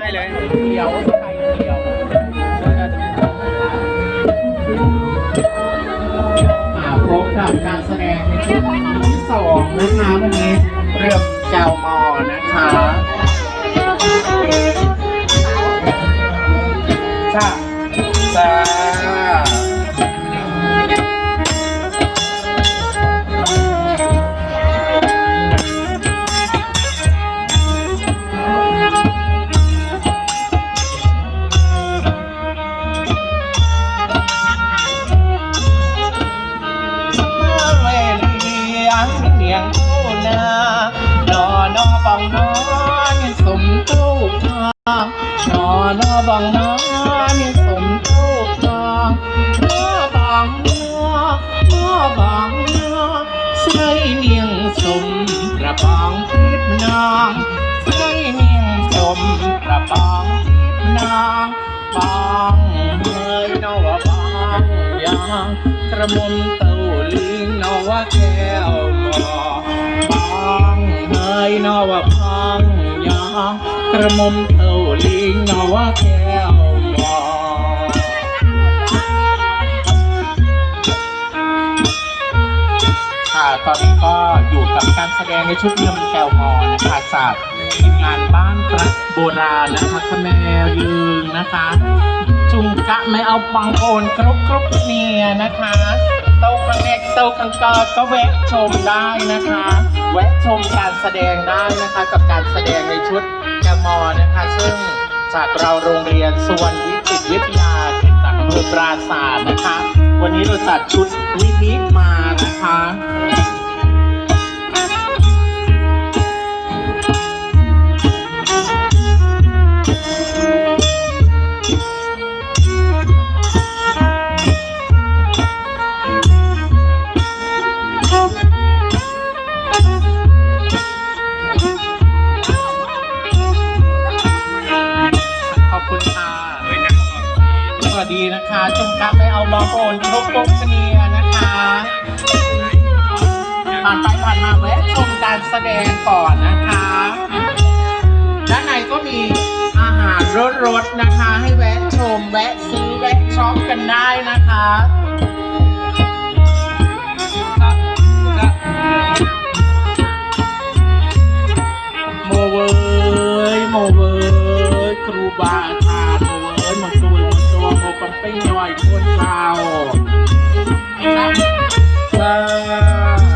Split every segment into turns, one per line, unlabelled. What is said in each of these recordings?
ได้เลย
เดียวไข่เดียวพบกับการแสดงในช่วงที่สองนะคะวันนี้เรื่องเจ้ามอนะคะ ลียงเนียงคู่นานอนอบังนอนสมทูกทางนอนอบังนอนสมทูกทางนอบังนอนอบังนอใส่เนียงสมประบางทิพนางใส่เนียงสมประบางทิพนางบางเมยนอว่าบางยางกระมุมเต้าลิงนอว่าแก้ว หมอบางเมยนว่าพังยางกระมุมเต้าลิงนว่าแก้วมอค่ะตอนนี้ก็อยู่กับการแสดงในชุดเงินแก้วมอนะคะจากทีมงานบ้านพระโบราณนะคะขแมวยืนนะคะ จุงกะไม่เอาบังโอนครบครบเนี่ยนะคะ โต๊ะกังเอกโต๊ะกังกอก็แวะชมได้นะคะ แวะชมการแสดงได้นะคะ กับการแสดงในชุดแกมอนะคะ ซึ่งจากเราโรงเรียนสวนวิจิตวิทยาเขตจากอำเภอปราศาสตร์นะคะ วันนี้เราจัดชุดวินิมานะคะ นะคะจุงกับไม่เอาล้อโอนครบกเนียนะคะผ่านไปผ่านมาแวะชมการแสดงก่อนนะคะด้านในก็มีอาหารรสๆนะคะ ให้แวะชมแวะซื้อแวะช็อปกันได้นะคะ เก่าจ้า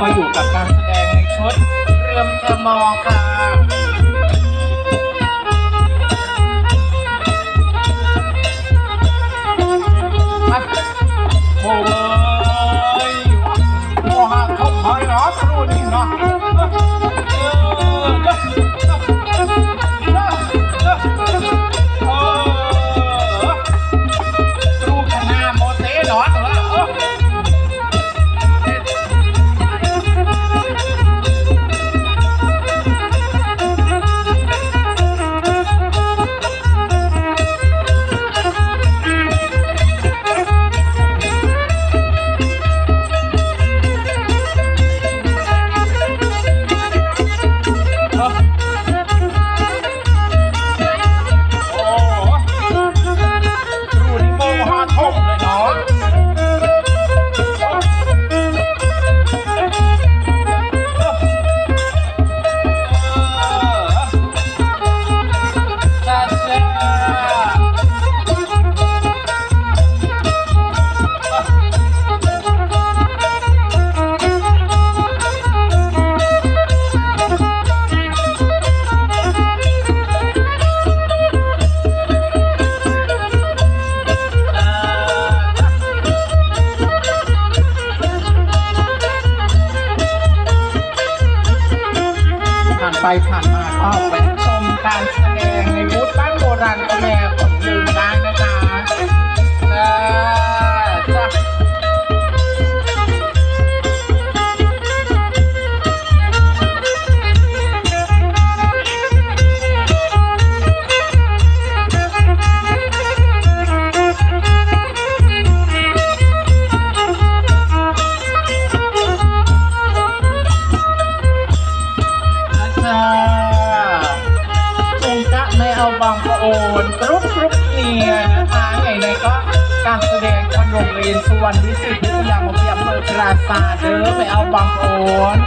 ก็อยู่กับการแสดงในชุดเรือมแคมอค่ะ ผ่านไปผ่านมาก็ไปชมการแสดงในบูธบ้านโบราณกระแมผลลืมได้นะคะ โรงเรียนสุวรรณวิสิตวิทยาวิทยาอำเภอปราสาทเด้อไม่เอาบางโอน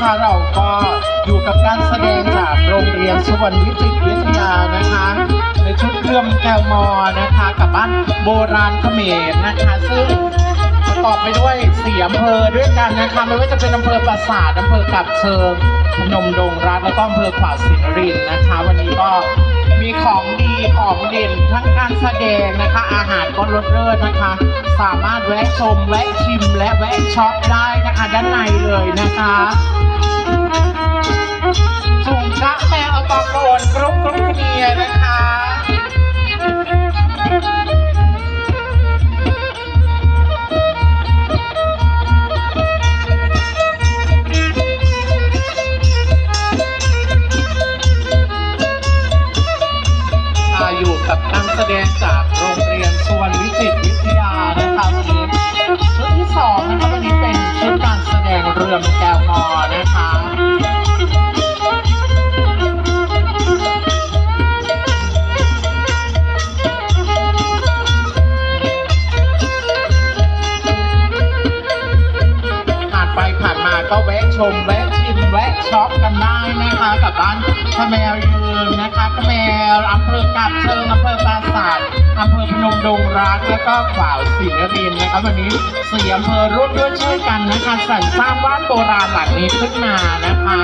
นะคะเราก็อยู่กับการแสดงจากโรงเรียนสุวรรณวิจิตรวิทยานะคะ ในชุดเครื่องแกวมอนะคะกับบ้านโบราณเขมรนะคะซึ่งประกอบไปด้วยสี่อำเภอด้วยกันนะคะไม่ว่าจะเป็นอำเภอปราสาทอำเภอกับเชิงพนมดงรักแล้วก็อำเภอขวาวสินรินนะคะ วันนี้ก็ ของดีของเด่นทั้งการแสดงนะคะ อาหารก็รสเลิศนะคะ สามารถแวะชม แวะชิม และแวะช็อปได้นะคะ ด้านในเลยนะคะจุงกะแมวตะโกนกรุ๊ปกรุ๊ปเนียนะคะานมาก็แวะชมแวะชิมแวะช็อปกันได้นะคะกับบ้านขแมวยืนนะคะขแมวอำเภอกาบเชิงอำเภอปราสาทอำเภอพนมดงรักแล้วก็ขวาวสินรินนะคะวันนี้สี่อำเภอร่วมด้วยช่วยกันนะคะสรรสร้างบ้านโบราณหลังนี้ขึ้นมานะคะ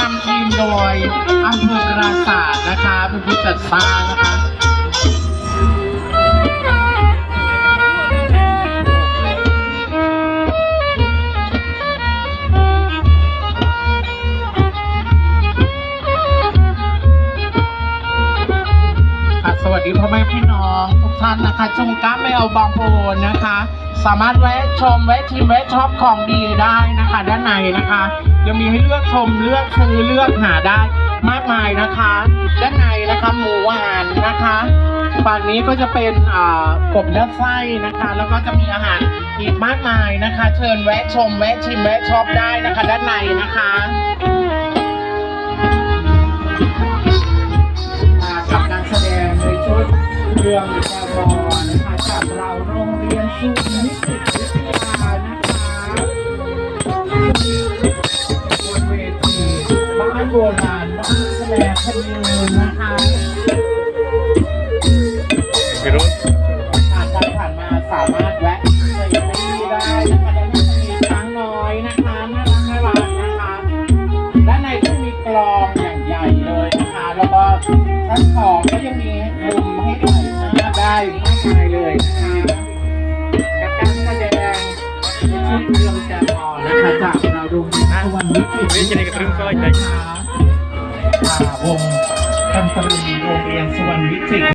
นำทีมโดยอำเภอปราสาทนะคะเป็นผู้จัดสร้างนะคะ สวัสดีพ่อแม่พี่น้องทุกท่านนะคะจงก้าไม่เอาบางโพนนะคะ สามารถแวะชมแวะชิมแวะช็อปของดีได้นะคะ ด้านในนะคะยังมีให้เลือกชมเลือกซื้อเลือกหาได้มากมายนะคะ ด้านในนะคะหมูหวานนะคะฝั่งนี้ก็จะเป็นกบเนื้อไส้นะคะ แล้วก็จะมีอาหารอีกมากมายนะคะ เชิญแวะชมแวะชิมแวะช็อปได้นะคะ ด้านในนะคะ ชุดเรื่องแกวบอนะคะจากเราโรงเรียนสุนิสิตวิทยานะคะบนเวทีบ้านโบราณบ้านแสดงพยืนนะคะ
Gerund.
ผ่านไปผ่านมาสามารถแวะเซลฟี่ได้นะคะด้านในจะมีช้างน้อยนะคะน่ารักน่ารักนะคะด้านในก็มีกลองอย่างใหญ่เลยนะคะ แล้วก็ชั้นสองก็ยังมีมุมให้ถ่ายภาพได้มากมายเลยนะคะกับการแสดงชุดเรื่องแกมอนะคะจากเราดูนะวันนี้ที่จะได้กร
Weet je, ik heb er ook wel
นะคะอ่าวงกันตรีวงเรียนสวรรค์วิจิตร